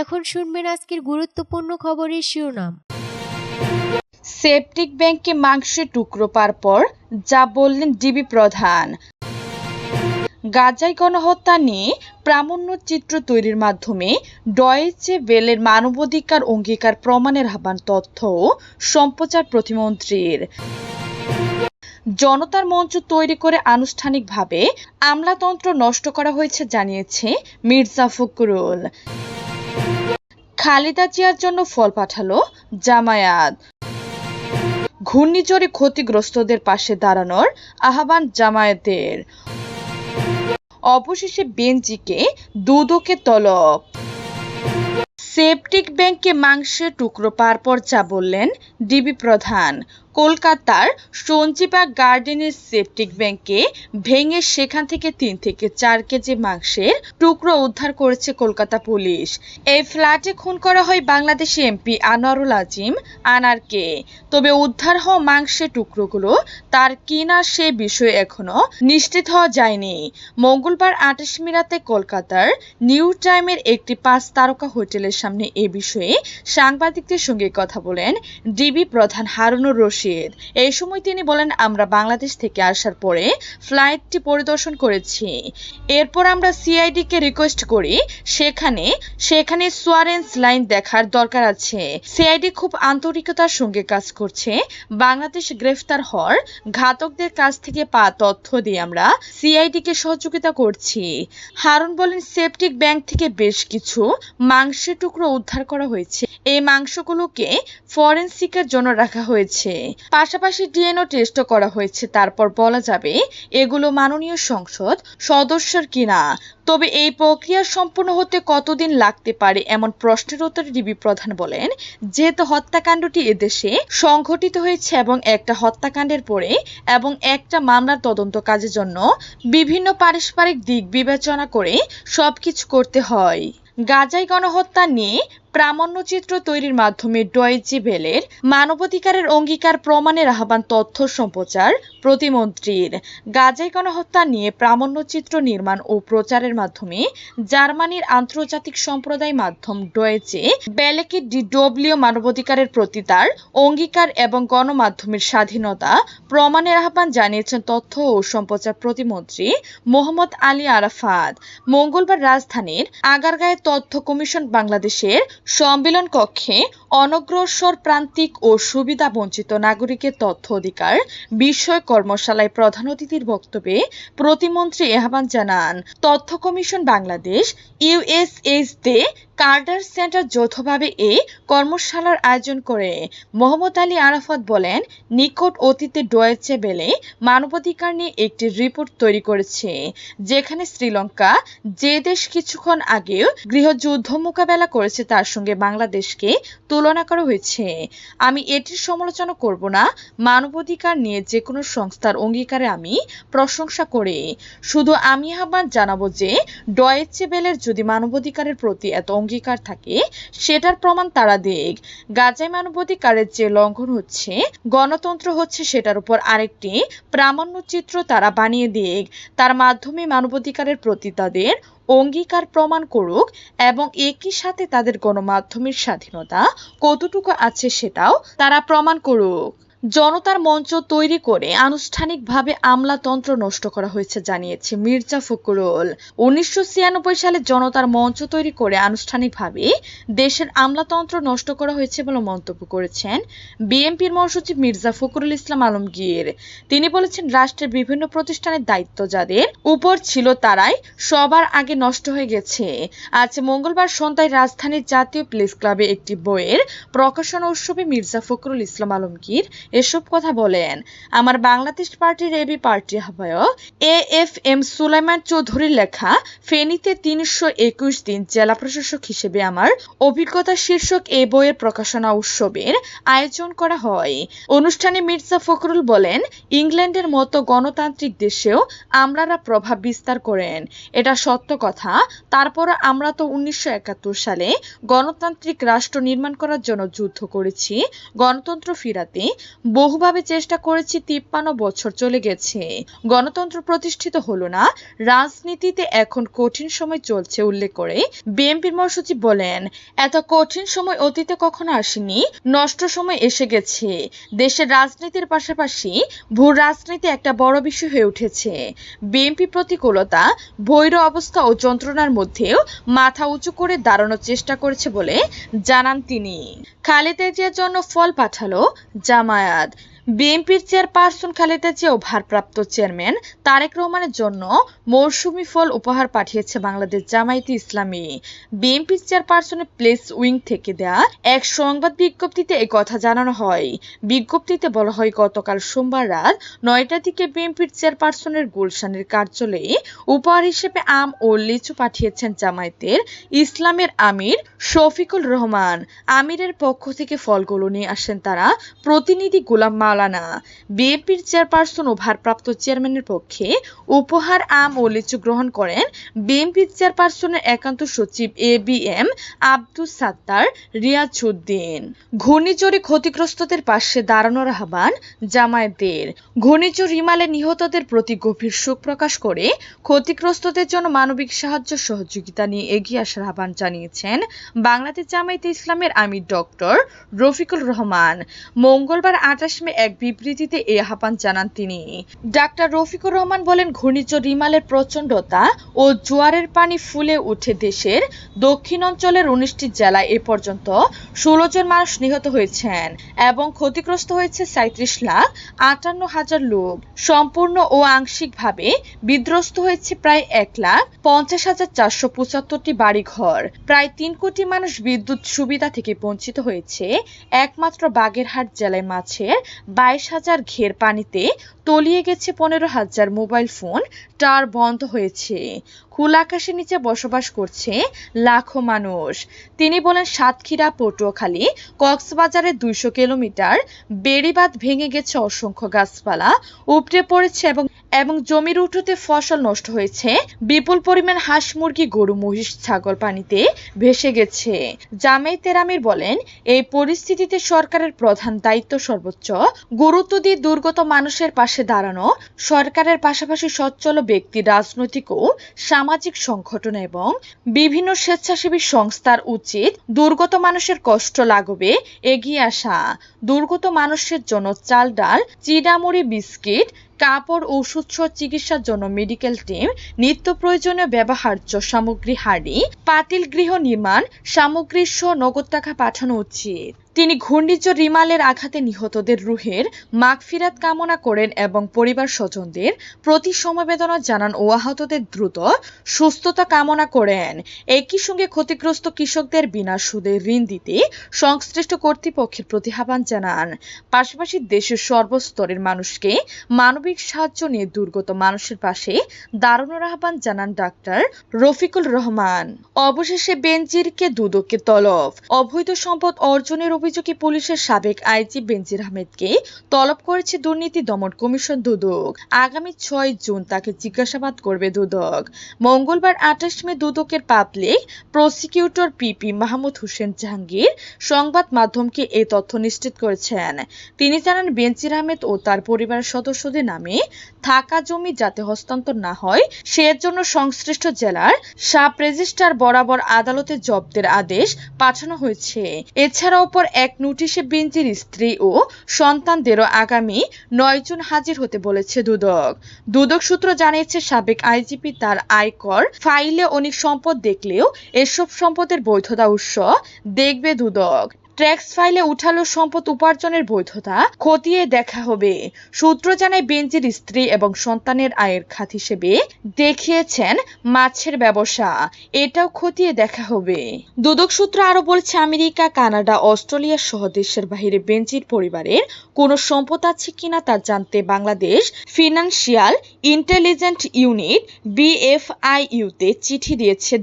এখন শুনবেন আজকের গুরুত্বপূর্ণ খবরের শিরোনাম। সেপটিক ব্যাংকে মাংসের টুকরো পার পর, যা বললেন ডিবি প্রধান। গাজাই গণহত্যা নিয়ে প্রামাণ্য চিত্র তৈরির মাধ্যমে ডয়েচে বেলের মানবাধিকার অঙ্গীকার প্রমাণের আহ্বান তথ্য সম্প্রচার প্রতিমন্ত্রীর। জনতার মঞ্চ তৈরি করে আনুষ্ঠানিকভাবে আমলাতন্ত্র নষ্ট করা হয়েছে, জানিয়েছে মির্জা ফখরুল। খালেদা জিয়ার জন্য ফল পাঠালো জামায়াত। ঘূর্ণিঝড়ে ক্ষতিগ্রস্তদের পাশে দাঁড়ানোর আহ্বান জামায়াতের। অবশেষে বেঞ্জিকে দুদকে তলব। সেপটিক ব্যাংকে মাংসের টুকরো পার পর বললেন ডিবি প্রধান। কলকাতার সঞ্জীবা গার্ডেনের সেপটিক ব্যাংকে ভেঙে সেখান থেকে তিন থেকে চার কেজি মাংসের টুকরো উদ্ধার করেছে কলকাতা পুলিশ। এই ফ্ল্যাটে খুন করা হয় বাংলাদেশি এমপি আনোয়ারুল আজিম আনারকে। তবে উদ্ধার হওয়া মাংসের টুকরোগুলো তার কিনা সে বিষয়ে এখনও নিশ্চিত হওয়া যায়নি। মঙ্গলবার আঠাশ মিরাতে কলকাতার নিউ টাইমের একটি পাঁচ তারকা হোটেলের সামনে এ বিষয়ে সাংবাদিকদের সঙ্গে কথা বলেন ডিবি প্রধান হারুনুর রশিদ। এই সময় তিনি বলেন, আমরা বাংলাদেশ থেকে আসার পরে ফ্লাইটটি পরিদর্শন করেছি। এরপর আমরা সিআইডি কে রিকোয়েস্ট করি, সেখানে সেখানে সোয়ারেন্স লাইন দেখার দরকার আছে। সিআইডি খুব আন্তরিকতার সঙ্গে কাজ করছে। বাংলাদেশ গ্রেফতার হওয়ার ঘাতকদের কাছ থেকে পা তথ্য দিয়ে আমরা সিআইডি কে সহযোগিতা করছি। হারুন বলেন, সেপটিক ব্যাংক থেকে বেশ কিছু মাংসের টুকরো উদ্ধার করা হয়েছে। এই মাংসগুলোকে ফরেনসিকের জন্য রাখা হয়েছে। পাশাপাশি ডিএনও টেস্টও করা হয়েছে, তারপর বলা যাবে এগুলো মাননীয় সংসদ সদস্যের কিনা। তবে এই প্রক্রিয়া সম্পূর্ণ হতে কতদিন লাগতে পারে এমন প্রশ্নের উত্তরে ডিবি প্রধান বলেন যেহেতু হত্যাকাণ্ডটি এদেশে সংঘটিত হয়েছে এবং একটা হত্যাকাণ্ডের পরে এবং একটা মামলার তদন্ত কাজের জন্য বিভিন্ন পারস্পরিক দিক বিবেচনা করে সবকিছু করতে হয়। গাজাই গণহত্যা নিয়ে প্রামাণ্যচিত্র তৈরির মাধ্যমে ডয়েচে ভেলের মানবাধিকারের অঙ্গীকার, প্রমাণের আহ্বান, তথ্য সম্প্রচার প্রতিমন্ত্রীর। গাজাই গণহত্যা নিয়ে প্রামাণ্যচিত্র নির্মাণ ও প্রচারের মাধ্যমে জার্মানির আন্তর্জাতিক সম্প্রদায় মাধ্যম ডয়েচে বেলেকে ডিডব্লিউ মানবাধিকারের প্রতি তার অঙ্গীকার এবং গণমাধ্যমের স্বাধীনতা প্রমাণের আহ্বান জানিয়েছেন তথ্য ও সম্প্রচার প্রতিমন্ত্রী মোহাম্মদ আলী আরাফাত। মঙ্গলবার রাজধানীর আগারগাঁয়ে তথ্য কমিশন বাংলাদেশের সম্মেলন কক্ষে অনগ্রসর প্রান্তিক ও সুবিধা বঞ্চিত নাগরিকের তথ্য অধিকার বিষয়ক কর্মশালায় প্রধান অতিথির বক্তব্যে প্রতিমন্ত্রী আহ্বান জানান, তথ্য কমিশন বাংলাদেশ ইউএসএস দে কার্ডার সেন্টার যৌথভাবে এই কর্মশালার আয়োজন করে। মোহাম্মদ আলী আরাফাত বলেন, নিকট অতীতে ডয়েচে বেলে মানবাধিকার নিয়ে একটি রিপোর্ট তৈরি করেছে, যেখানে শ্রীলঙ্কা যে দেশ কিছুক্ষণ আগেও গৃহযুদ্ধ মোকাবেলা করেছে তার সঙ্গে বাংলাদেশকে তুলনা করা হয়েছে। আমি এটির সমালোচনা করব না। মানবাধিকার নিয়ে যে কোনো সংস্থার অঙ্গীকারে আমি প্রশংসা করি। শুধু আমি আহ্বান জানাব যে ডয়েচে বেলের যদি মানবাধিকারের প্রতি এত অঙ্গীকার থাকে, সেটার প্রমাণ তারা দেখ। গাজায় মানবাধিকারের যে লঙ্ঘন হচ্ছে, গণতন্ত্র হচ্ছে সেটার উপর আরেকটি প্রামাণ্য চিত্র তারা বানিয়ে দিক তার মাধ্যমে মানবাধিকারের প্রতি তাদের অঙ্গীকার প্রমাণ করুক এবং একই সাথে তাদের গণমাধ্যমের স্বাধীনতা কতটুকু আছে সেটাও তারা প্রমাণ করুক। জনতার মঞ্চ তৈরি করে আনুষ্ঠানিকভাবে আমলাতন্ত্র নষ্ট করা হয়েছে, জানিয়েছে মির্জা ফখরুল। উনিশশো সালে জনতার মঞ্চ তৈরি করে আনুষ্ঠানিকভাবে দেশের আমলাতন্ত্র নষ্ট করা হয়েছে বলে মন্তব্য করেছেন বিএনপির মহাসচিব মির্জা ফখরুল ইসলাম আলমগীর। তিনি বলেছেন, রাষ্ট্রের বিভিন্ন প্রতিষ্ঠানের দায়িত্ব যাদের উপর ছিল তারাই সবার আগে নষ্ট হয়ে গেছে। আজ মঙ্গলবার সন্ধ্যায় রাজধানীর জাতীয় প্রেস ক্লাবে একটি বইয়ের প্রকাশনা উৎসবে মির্জা ফখরুল ইসলাম আলমগীর এসব কথা বলেন। আমার বাংলাদেশ পার্টির এবি পার্টি আহ্বায়ক এ এফ এম সুলাইমান চৌধুরীর লেখা, ফেনীতে তিনশো একুশ দিন জেলা প্রশাসক হিসেবে আমার অভিজ্ঞতা শীর্ষক এ বইয়ের প্রকাশনা উৎসবের আয়োজন করা হয়। অনুষ্ঠানে মির্জা ফখরুল বলেন, ইংল্যান্ডের মতো গণতান্ত্রিক দেশেও আমরারা প্রভাব বিস্তার করেন। এটা সত্য কথা। তারপর আমরা তো উনিশশো একাত্তর সালে গণতান্ত্রিক রাষ্ট্র নির্মাণ করার জন্য যুদ্ধ করেছি। গণতন্ত্র ফিরাতে বহুভাবে চেষ্টা করেছি তিপ্পান্ন বছর চলে গেছে। গণতন্ত্র প্রতিষ্ঠিত হলো না, রাজনীতিতে এখন কঠিন সময় চলছে উল্লেখ করে। বিএনপির মহাসচিব বলেন, এত কঠিন সময় অতীতে কখনো আসেনি, নষ্ট সময় এসে গেছে। দেশের রাজনীতির পাশাপাশি ভূ রাজনীতি একটা বড় বিষয় হয়ে উঠেছে। বিএনপি প্রতিকূলতা ভৈর অবস্থা ও যন্ত্রণার মধ্যেও মাথা উঁচু করে দাঁড়ানোর চেষ্টা করেছে বলে জানান তিনি। খালেদা জিয়ার জন্য ফল পাঠালো জামায়াত। bad বিএনপির চেয়ারপারসন খালেদা জিয়া ও ভারপ্রাপ্ত চেয়ারম্যান তারেক রহমানের জন্য মৌসুমি ফল উপহার পাঠিয়েছে বাংলাদেশ জামায়াতে ইসলামী। বিএনপির চেয়ারপারসনের প্লেস উইং থেকে দেয়া এক সংবাদ বিজ্ঞপ্তিতে এই কথা জানানো হয়। বিজ্ঞপ্তিতে বলা হয়, গতকাল সোমবার রাত নয়টার দিকে বিএনপির চেয়ারপারসনের গুলশানের কার্যালয়ে উপহার হিসেবে আম ও লিচু পাঠিয়েছেন জামায়াতের ইসলামের আমির শফিকুল রহমান। আমিরের পক্ষ থেকে ফলগুলো নিয়ে আসেন তারা। প্রতিনিধি গোলাম মাওলানা বিএনপির চেয়ারপারসন ও ভারপ্রাপ্ত চেয়ারম্যানের পক্ষে উপহার আম ও লিচু গ্রহণ করেন বিএনপির চেয়ারপারসনের একান্ত সচিব A B M Abdus Sattar Riazuddin. ঘূর্ণিঝড়ে ক্ষতিগ্রস্তদের পাশে দাঁড়ানোর আহ্বান জামায়াতের। ঘূর্ণিঝড় রিমালে নিহতদের প্রতি গভীর শোক প্রকাশ করে ক্ষতিগ্রস্তদের জন্য মানবিক সাহায্য সহযোগিতা নিয়ে এগিয়ে আসার আহ্বান জানিয়েছেন বাংলাদেশ জামায়াতে ইসলামের আমির ডক্টর রফিকুল রহমান। মঙ্গলবার আঠাশ মে এক বিবৃতিতে এই আহ্বান জানান তিনি। ডাক্তার রফিকুর রহমান বলেন, ঘূর্ণিঝড় রিমালের প্রচণ্ডতা ও জোয়ারের পানি ফুলে উঠে দেশের দক্ষিণ অঞ্চলের উনিশটি জেলায় এ পর্যন্ত ষোলো জন মানুষ নিহত হয়েছেন এবং ক্ষতিগ্রস্ত হয়েছে সাঁত্রিশ লাখ আটান্ন হাজার লোক। সম্পূর্ণ ও আংশিকভাবে বিধ্বস্ত হয়েছে প্রায় এক লাখ পঞ্চাশ হাজার চারশো পঁচাত্তরটি বাড়িঘর। প্রায় তিন কোটি মানুষ বিদ্যুৎ সুবিধা থেকে বঞ্চিত হয়েছে। একমাত্র বাগেরহাট জেলায় মাছের বাইশ হাজার ঘের পানিতে তলিয়ে গেছে পনেরো হাজার মোবাইল ফোন। টার বন্ধ হয়েছে। খোলা আকাশের নিচে বসবাস করছে লাখো মানুষ। তিনি বলেন, সাতক্ষীরা, পটুয়াখালী কক্সবাজারের দুইশো কিলোমিটার, বেড়িবাঁধ ভেঙে গেছে অসংখ্য গাছপালা, উপড়ে পড়েছে এবং এবং জমির উঠোতে ফসল নষ্ট হয়েছে। বিপুল পরিমাণ হাঁস, মুরগি, গরু, মহিষ, ছাগল পানিতে ভেসে গেছে। জামায়াতের আমির বলেন, এই পরিস্থিতিতে সরকারের প্রধান দায়িত্ব সর্বোচ্চ। গুরুত্ব দিয়ে দুর্গত মানুষের পাশে দাঁড়ানো, সরকারের পাশাপাশি সচ্ছল ব্যক্তি, রাজনৈতিক ও সামাজিক সংগঠন এবং বিভিন্ন স্বেচ্ছাসেবী সংস্থার উচিত দুর্গত মানুষের কষ্ট লাগবে এগিয়ে আসা। দুর্গত মানুষের জন্য চাল, ডাল চিড়ামুড়ি বিস্কিট কাপড় ঔষধ চিকিৎসার জন্য মেডিকেল টিম নিত্য প্রয়োজনীয় ব্যবহার্য সামগ্রী হাড়ি, পাতিল গৃহ নির্মাণ, সামগ্রী সহ নগদ টাকা পাঠানো উচিত। তিনি ঘূর্ণিঝড় রিমালের আঘাতে নিহতদের রুহের মাগফিরাত কামনা করেন এবং পরিবার স্বজনদের প্রতি সমবেদনা জানান ও আহতদের দ্রুত সুস্থতা কামনা করেন। একই সঙ্গে ক্ষতিগ্রস্ত কৃষকদের বিনা সুদে ঋণ দিতে সংশ্লিষ্ট কর্তৃপক্ষের প্রতি আহ্বান জানান। পাশাপাশি দেশের সর্বস্তরের মানুষকে মানবিক সাহায্য নিয়ে দুর্গত মানুষের পাশে দাঁড়ানোর আহ্বান জানান ডাক্তার রফিকুল রহমান। অবশেষে বেনজিরকে দুদককে তলব। অবৈধ সম্পদ অর্জনের অভিযোগে পুলিশের সাবেক আইজি বেনজির আহমেদকে তলব করেছে দুর্নীতি দমন কমিশন দুদক। আগামী ছয় জুন তাকে জিজ্ঞাসাবাদ করবে দুদক। মঙ্গলবার আঠাশ মে দুদকের public prosecutor PP Mahmud Hossain Jahangir সংবাদ মাধ্যমকে এই তথ্য নিশ্চিত করেছেন। তিনি জানান, বেনজির আহমেদ ও তার পরিবারের সদস্যদের নামে থাকা জমি যাতে হস্তান্তর না হয়, সেজন্য সংশ্লিষ্ট জেলার সাব রেজিস্ট্রার বরাবর আদালতে জব্দের আদেশ পাঠানো হয়েছে। এছাড়া অপর এক নোটিশে বেঞ্জির স্ত্রী ও সন্তানদেরও আগামী নয় জুন হাজির হতে বলেছে দুদক। দুদক সূত্র জানিয়েছে, সাবেক আইজিপি তার আয়কর ফাইলে অনেক সম্পদ দেখলেও এসব সম্পদের বৈধতা উৎস দেখবে দুদক। ট্যাক্স ফাইলে উঠালো সম্পদ উপার্জনের বৈধতা, খতিয়ে দেখা হবে। সূত্র জানায়, বেঞ্জির স্ত্রী এবং সন্তানের আয়ের খাত হিসেবে দেখিয়েছেন মাছের ব্যবসা। এটাও খতিয়ে দেখা হবে। দুদক সূত্র আরও বলছে, আমেরিকা, কানাডা, অস্ট্রেলিয়া সহ দেশের বাইরে বেঞ্জির পরিবারের কোনো সম্পদ আছে কিনা তা জানতে বাংলাদেশ ফিনান্সিয়াল ইন্টেলিজেন্ট ইউনিট বিএফআইইউতে চিঠি দিয়েছে